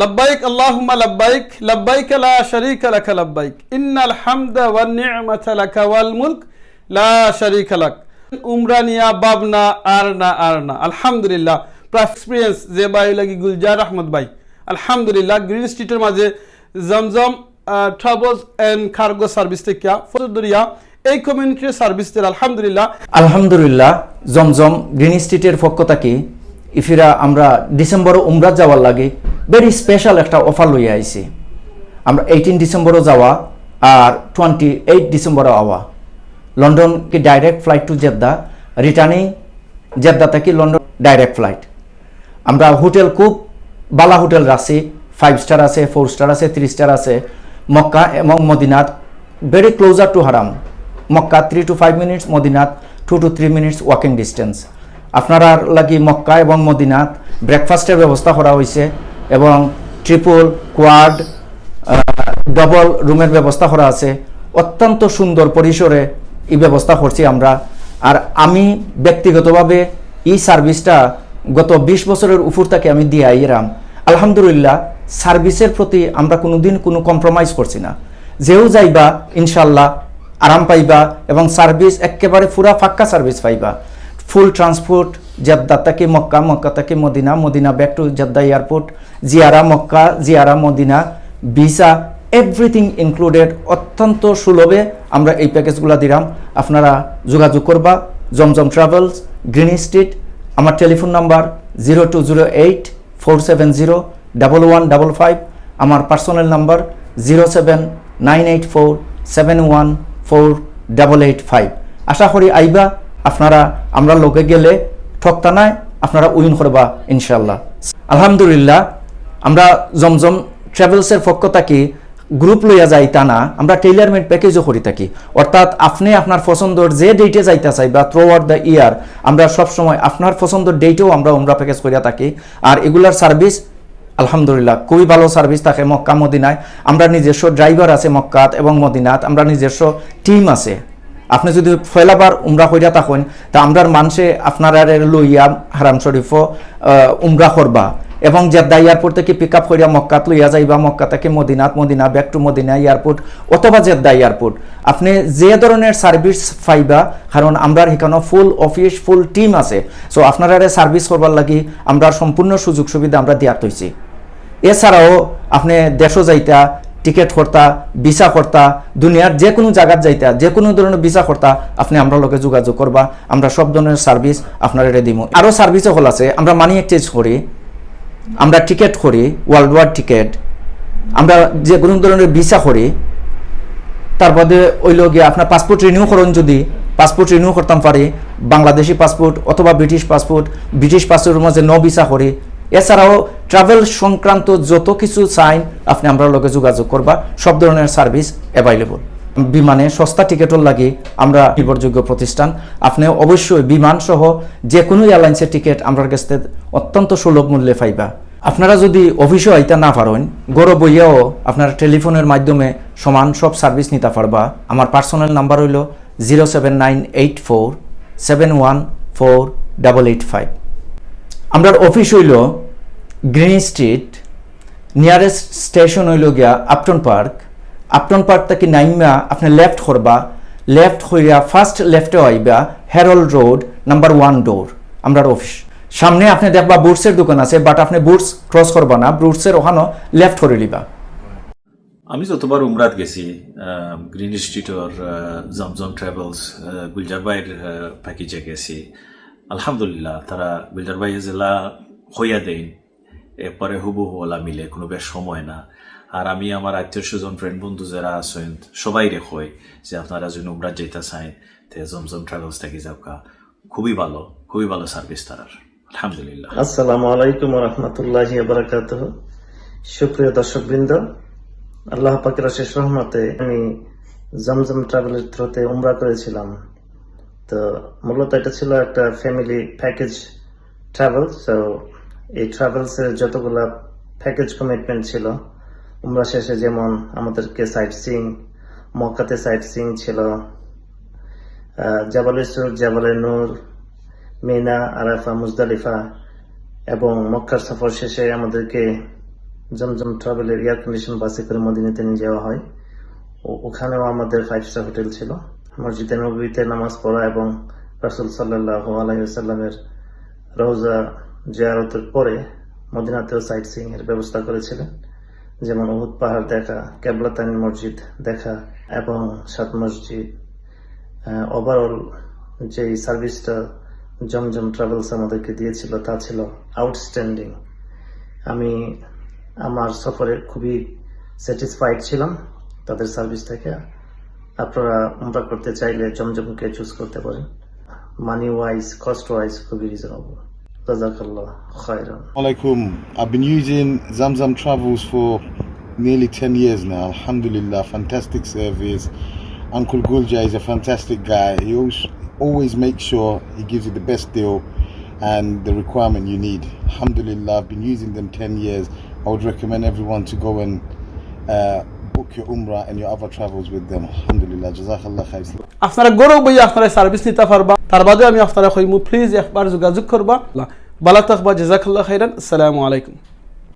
লব্বাইক, আল্লাহুম্মা লব্বাইক লব্বাইক লা শারীকা লাক লব্বাইক। ইন্নাল হামদা ওয়ান নি'মাতা লাকা ওয়াল মুলক, লা শারীকা লাক। উমরানিয়া বাবনা আর না আর না। আলহামদুলিল্লাহ এক্সপিরিয়েন্স যে বাই লাগি গুলজার আহমদ ভাই। আলহামদুলিল্লাহ গ্রিন স্ট্রিটের মাঝে Zamzam travels and cargo service থেকে ফজদুরিয়া এই কমিউনিটির সার্ভিস আলহামদুলিল্লাহ। আলহামদুলিল্লাহ, জমজম গ্রিন স্ট্রিটের পক্ষ থেকে, ইফিরা, আমরা ডিসেম্বর উমরা যাওয়ার লাগে। ভেরি স্পেশাল একটা অফার লইয়া আইছি। আমরা এইটিন ডিসেম্বরও যাওয়া আর টোয়েন্টি এইট ডিসেম্বরও আওয়া। লন্ডন কি direct flight to Jeddah returning Jeddah থেকে লন্ডন ডাইরেক্ট ফ্লাইট আমরা হোটেল খুব বালা হোটেল রাখছি ফাইভ স্টার আছে ফোর স্টার আছে থ্রি স্টার আছে, মক্কা এবং মদিনাত very closer to Haram. Makkah three to five minutes মদিনাত two to three minutes walking distance আপনারা লাগি মক্কা এবং মদিনাত ব্রেকফাস্টের ব্যবস্থা করা হয়েছে এবং ট্রিপল কোয়াড ডবল রুমের ব্যবস্থা করা আছে। অত্যন্ত সুন্দর পরিসরে এই ব্যবস্থা করছি আমরা। আর আমি ব্যক্তিগতভাবে এই সার্ভিসটা গত বিশ বছরের উপর থেকে আমি দিয়ে আইরাম আলহামদুলিল্লাহ সার্ভিসের প্রতি আমরা কোনোদিন কোনো কম্প্রোমাইজ করছি না। যেও যাইবা ইনশাল্লাহ আরাম পাইবা এবং সার্ভিস একেবারে পুরা ফাক্কা সার্ভিস পাইবা। ফুল ট্রান্সপোর্ট জেদ্দা থেকে মক্কা মক্কা থেকে Madinah Madinah back to Jeddah airport Jiara Mecca, জিয়ারা মদিনা, ভিসা এভরিথিং ইনক্লুডেড অত্যন্ত সুলভে আমরা এই প্যাকেজগুলো দিলাম। আপনারা যোগাযোগ করবা, জমজম ট্রাভেলস গ্রিন স্ট্রিট আমার telephone number zero two zero eight four seven zero double one double five আমার personal number zero seven nine eight four seven one four double eight five আশা করি আইবা, আপনারা, আমরা লোকে গেলে ঠকতা নাই আপনারা উইন করবা ইনশাল্লাহ আলহামদুলিল্লাহ, আমরা জমজম ট্রাভেলসের পক্ষ থাকি, গ্রুপ লইয়া যাই তা না, আমরা টেইলারমেড প্যাকেজও করি থাকি। অর্থাৎ আপনি আপনার পছন্দর যে ডেটে যাইতে চাই বা থ্রু আউট দ্য ইয়ার আমরা সবসময় আপনার পছন্দর ডেটেও আমরা উমরা প্যাকেজ করিয়া থাকি। আর এগুলার সার্ভিস আলহামদুলিল্লাহ, খুবই ভালো সার্ভিস থাকে মক্কা মদিনায় আমরা নিজস্ব ড্রাইভার আছে মক্কাত এবং মদিনাত, আমরা নিজস্ব টিম আছে। আপনি যদি ফয়লাবার উমরা কইরা থাকেন, তা আমরার মানুষে আপনারা লইয়া হারাম শরীফ উমরা করবা এবং জেদ্দা এয়ারপোর্ট থেকে পিক আপ করিয়া মক্কাত লইয়া যাইবা মক্কা থেকে মদিনাত, Medina back to Medina airport অথবা জেদ্দা এয়ারপোর্ট আপনি যে ধরনের সার্ভিস পাইবা কারণ আমরা এখানে ফুল অফিস ফুল টিম আছে। সো আপনারা সার্ভিস করবার লাগি আমরা সম্পূর্ণ সুযোগ সুবিধা আমরা দেওয়া হয়েছি এছাড়াও, আপনি দেশও যাইতা টিকিট করতা ভিসা করতা, দুনিয়ার যে কোনো জায়গাত যাইতা যে কোনো ধরনের ভিসা করতা, আপনি আমরা লোকে যোগাযোগ করবা, আমরা সব ধরনের সার্ভিস আপনার এটা দিব আরও সার্ভিসও হল আছে, আমরা মানি এক্সচেঞ্জ করি, আমরা টিকিট করি ওয়ার্ল্ড ওয়ার টিকিট আমরা যে কোনো ধরনের ভিসা করি তারপরে ওই গিয়ে আপনার পাসপোর্ট রিনিউ করুন যদি পাসপোর্ট রিনিউ করতাম পারি, বাংলাদেশি পাসপোর্ট অথবা ব্রিটিশ পাসপোর্ট ব্রিটিশ পাসপোর্টের মাঝে ন ভিসা করি এছাড়াও ট্রাভেল সংক্রান্ত যত কিছু চাইন আপনি আমরা লোকে যোগাযোগ করবা, সব ধরনের সার্ভিস অ্যাভাইলেবল বিমানে সস্তা টিকিটও লাগে, আমরা নির্ভরযোগ্য প্রতিষ্ঠান। আপনি অবশ্যই বিমান সহ যে কোনো এয়ারলাইন্সের টিকিট আমার কাছ অত্যন্ত সুলভ মূল্যে পাইবা। আপনারা যদি অফিসে আইতা না পারেন গৌরব বইয়াও আপনার টেলিফোনের মাধ্যমে সমান সব সার্ভিস নিতে পারবা। আমার পার্সোনাল নাম্বার হইল zero seven nine eight four seven one four double eight five আমরা অফিস হইল গ্রিন স্ট্রিট নিয়ারেস্ট স্টেশন হইল গিয়া আপটন পার্ক আপটন পার্ক থেকে নাইমা আপনি লেফট করবা লেফট হইয়া ফার্স্ট লেফটে আইবা Harold road number one door আমরা অফিস সামনে আপনি দেখবা বুটসের দোকান আছে বাট আপনি বুটস ক্রস করবা না বুটসের ওখানো লেফট করে লিবা আমি যতবার উমরাত গেছি গ্রিন স্ট্রিটর জমজম ট্রাভেলস গুলজার ভাইয়ের প্যাকেজে গেছি, আলহামদুলিল্লাহ তারা গুলজার জেলা হইয়া দেন এরপরে হুবু ওলা মিলে, কোনো বেশ সময় না। আর আমি আমার আত্মীয় স্বজন ফ্রেন্ড বন্ধু যারা আছেন, সবাই রেখই যে আপনারা যদি উমরাত যেতে চান তে জমজম ট্রাভেলস থেকে যাবকা খুবই ভালো খুবই ভালো সার্ভিস তারার। আলহামদুলিল্লাহ। আসসালামু আলাইকুম রহমতুল্লাহ বারাকাত সুপ্রিয় দর্শকবৃন্দ। আল্লাহ পাকের শেষ রহমতে আমি জমজম ট্রাভেলের থ্রুতে উমরা করেছিলাম। তো মূলত এটা ছিল একটা ফ্যামিলি প্যাকেজ ট্রাভেল তো এই ট্রাভেলস এর যতগুলা প্যাকেজ কমিটমেন্ট ছিল উমরা শেষে যেমন আমাদেরকে সাইট সিং মক্কাতে সাইট সিং ছিল আহ, জাবালে নূর মিনা আরাফা মুজদালিফা এবং মক্কার সফর শেষে আমাদেরকে জমজম ট্রাভেলের এয়ার কন্ডিশন বাসে করে মদিনাতে নিয়ে যাওয়া হয়। ওখানেও আমাদের ফাইভ স্টার হোটেল ছিল। মসজিদে নবীতে নামাজ পড়া এবং রাসুল সাল্লাহ আলাইসাল্লামের রোজা জিয়ারতের পরে মদিনাতেও সাইট সিং এর ব্যবস্থা করেছিলেন। যেমন উহুদ পাহাড় দেখা কেবলাতানি মসজিদ দেখা এবং সাত মসজিদ। ওভারঅল যে সার্ভিসটা জমজম ট্রাভেলস আমাদেরকে দিয়েছিল তা ছিল আউটস্ট্যান্ডিং আমি আমার সফরে খুবই স্যাটিসফাইড ছিলাম তাদের সার্ভিস থেকে। আপনারা উমরা করতে চাইলে জমজমকে চুজ করতে পারেন। মানি ওয়াইজ কস্ট ওয়াইজ খুবই reasonable জাজাকাল্লাহ খায়রান Alaikum. I've been using Zamzam Travels for nearly 10 years now. Alhamdulillah, fantastic service. Uncle Gulja is a fantastic guy. He always, always makes sure he gives you the best deal and the requirement you need. Alhamdulillah, I've been using them 10 years. I would recommend everyone to go and uh, book your Umrah and your other travels with them. Alhamdulillah. Jazakallah khair. আপনারা গৌরব বই আপনারা service নিতে পারবা তার বাদে আমি আপনারা হইমু please একবার যোগাযোগ করবা। বালা থাকবা জাজাকাল্লাহ খাইরান। আসসালামু আলাইকুম।